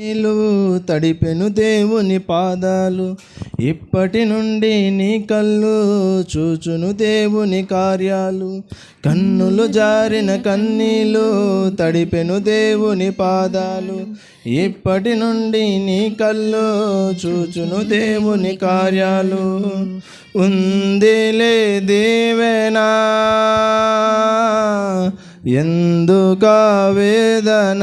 నీళ్ళు తడిపెను దేవుని పాదాలు. ఇప్పటి నుండి నీ కళ్ళు చూచును దేవుని కార్యాలు. కన్నులు జారిన కన్నీళ్ళు తడిపెను దేవుని పాదాలు. ఇప్పటి నుండి నీ కళ్ళు చూచును దేవుని కార్యాలు. ఉందిలే దేవేనా. ఎందుక వేదన?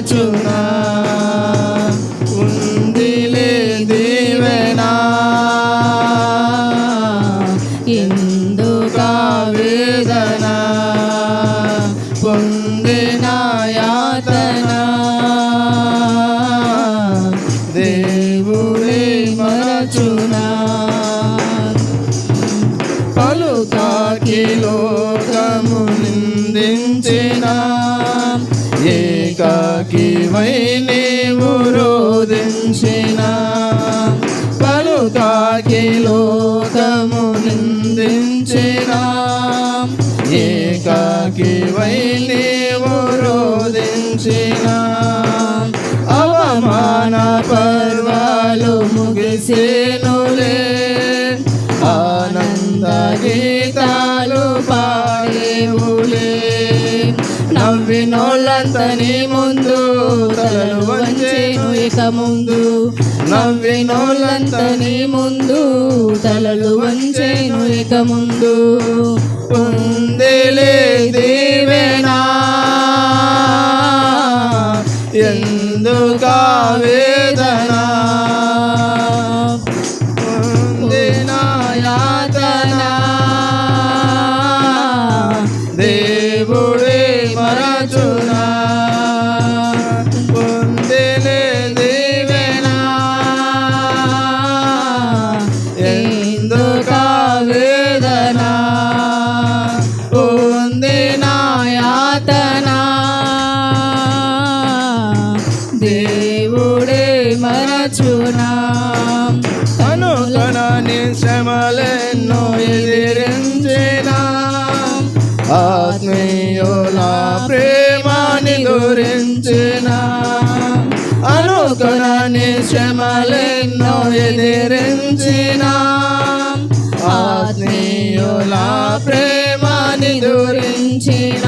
మరచునా ఉందిలే దీవెనా? ఎందుక వేదన? పొందిన యాతన? దేవుడే మరచునా? పలుకాకి లోకము నిందించిన ఏకాకి వై నీవు రోధించిన పలుకాకి లోకము నిందించిన ఏకాకి వై నీవు రోధించిన ముందు తలలు వంచేను ఇక ముందు. నవ్వినోళ్ళంతని నీ ముందు. తలలు వంచేను ఇక ముందు. పొందేలే దేవేనా? ఎందుకావే దేవుడే మరచునా అనుకనని శ్రమలెన్నో ఆత్మీయుల ప్రేమాని గురించిన. అనుకనని శ్రమలెన్నో ఎదిరించిన. ఆత్మీయుల ప్రేమాని గురించిన.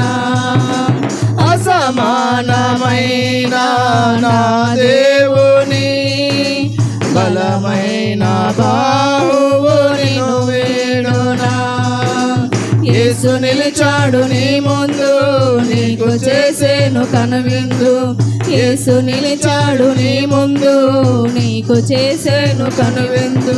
అసమానమైన నా దేవుడు. యేసు నిలిచాడు నీ ముందు నీకు చేసేను కనువిందు. యేసు నిలిచాడు నీ ముందు నీకు చేసేను కనువిందు.